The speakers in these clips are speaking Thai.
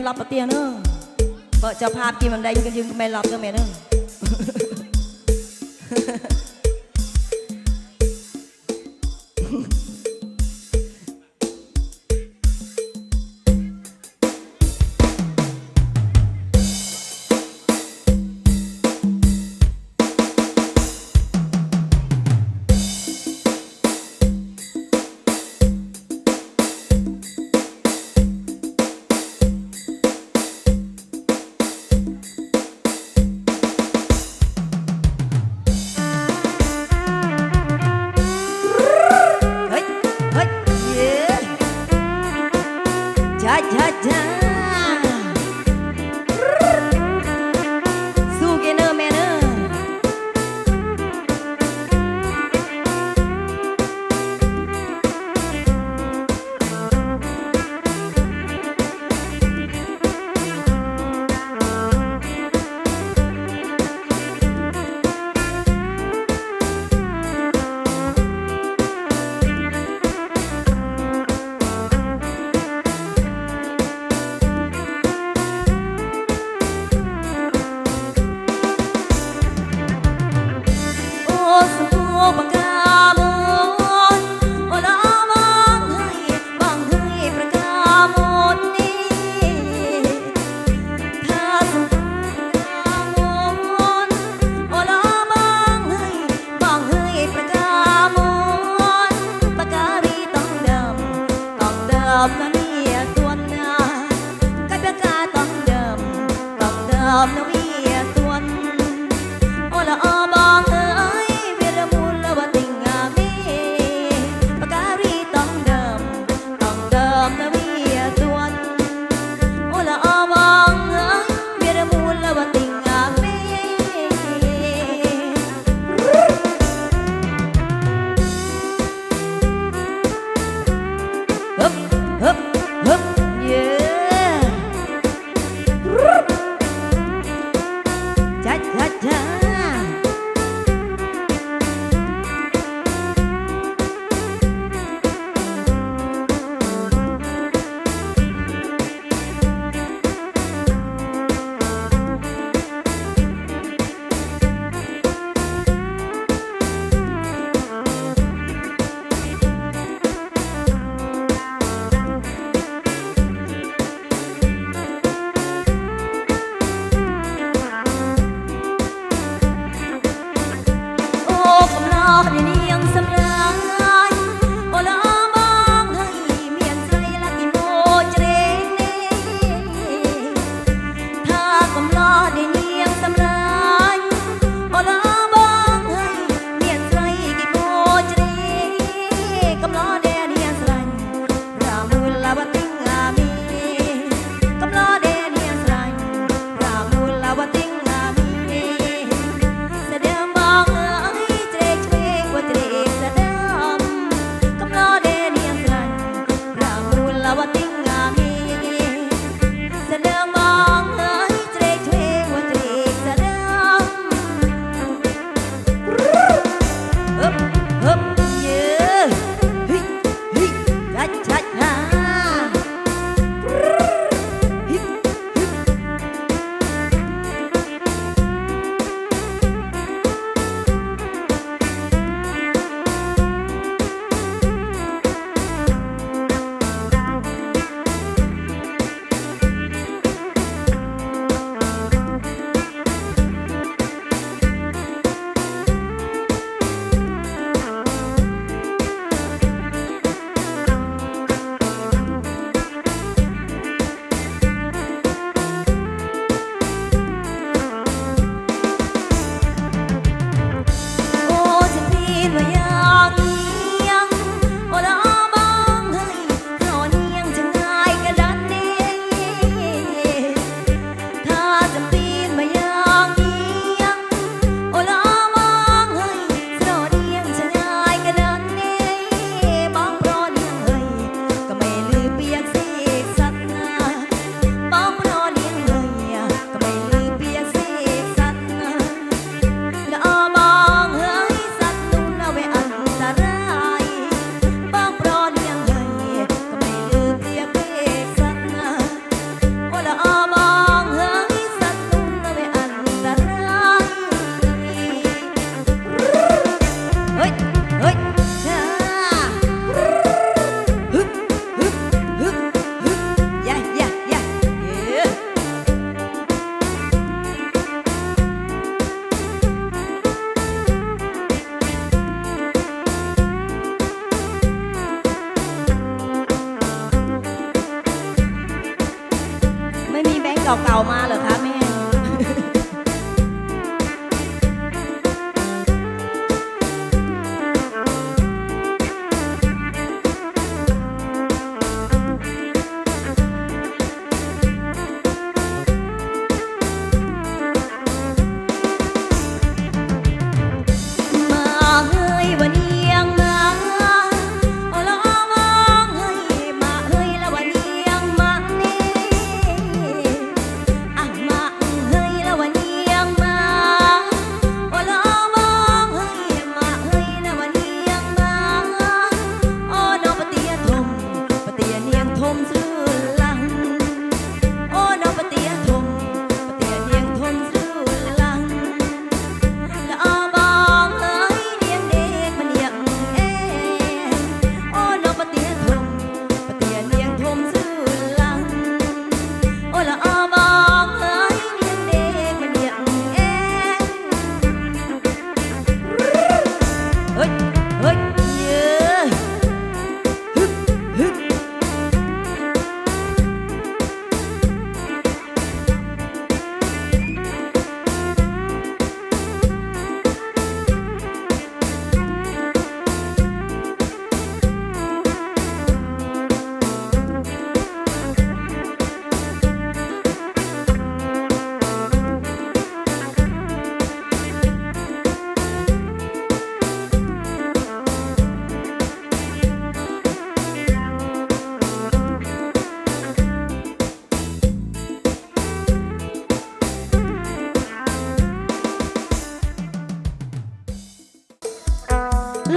นรับปะเตียงเนอะเปิดเจ้าภาพกินมันได้ก็ยืมก็ไม่รับก็แม่เนอะ สโคบังก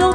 ลู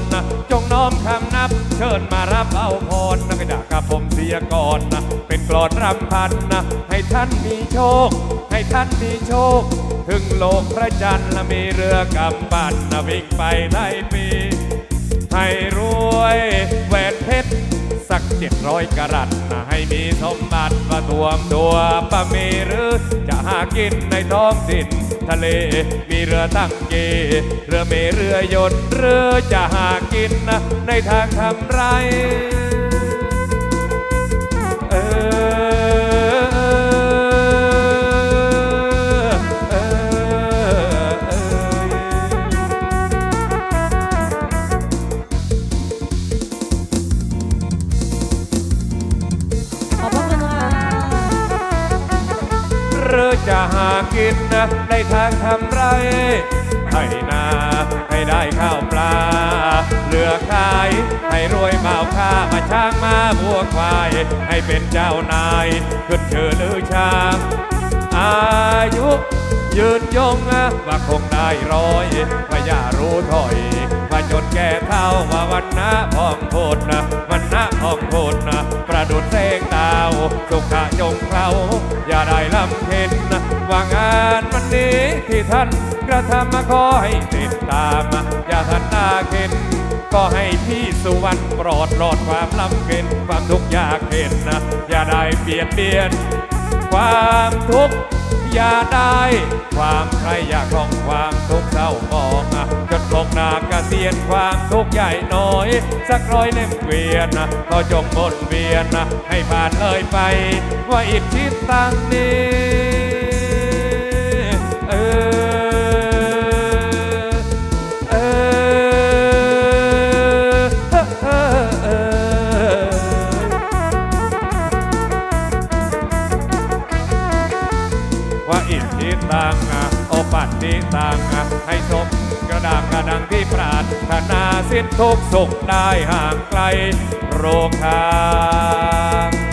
รนะจงน้อมคำนับ เชิญมารับเอาพรนะกดากับผมเสียก่อนนะเป็นกลอนรำพันนะให้ท่านมีโชค ให้ท่านมีโชค ถึงโลกพระจันทร์และมีเรือกำปั่นนะวิ่งไปได้ปีให้รวยแหวนเพชรสักเจ็ดร้อยกะรัตนะให้มีสมบัติมาตัวมตัวประมีหรือจะหากินในท้องถิ่น ทะเล มีเรือตั้งเก เรือเมเรือยนต์หรือจะหากินนะในทางทำไร เออ จะหากินนะในทางทำไรให้นาให้ได้ข้าวปลา เหลือขาย ให้รวยเมาค่ามาช้างมาบัวควาย ให้เป็นเจ้านายขึ้นชื่อลือชางอายุยืนยงอะว่าคงได้ร้อยว่าอย่ารู้ถอยว่าจนแก่เท่าว่าวันนะพองโพดนะวันนะ พองโพดนะประดุดแสงดาวสุขะจงเราอย่าได้ลำเค็นว่างานวันนี้ที่ท่านกระทำมาขอให้ติดตาม อย่าท่านหน้าเข็นก็ให้พี่สุวรรณปลอดหลอดความลำเค็นความทุกข์ยากเข็นนะอย่าได้เบียดเบียน ความทุกข์อย่าได้ ความใครอยากของความทุกข์เศร้ามอง อะจนคงนาเกษียณความทุกข์ใหญ่น้อย สักร้อยเล่มเกวียนนะก็จงหมดเวียนนะให้ผ่านเลยไป ว่าอิทธิตังนี้เออเออเออเออว่าอิทธิตังอะโอปัตติตังอะให้สม ดังกระดังที่ปรารถนาสิ้นทุกสุขได้ห่างไกลโรคทาง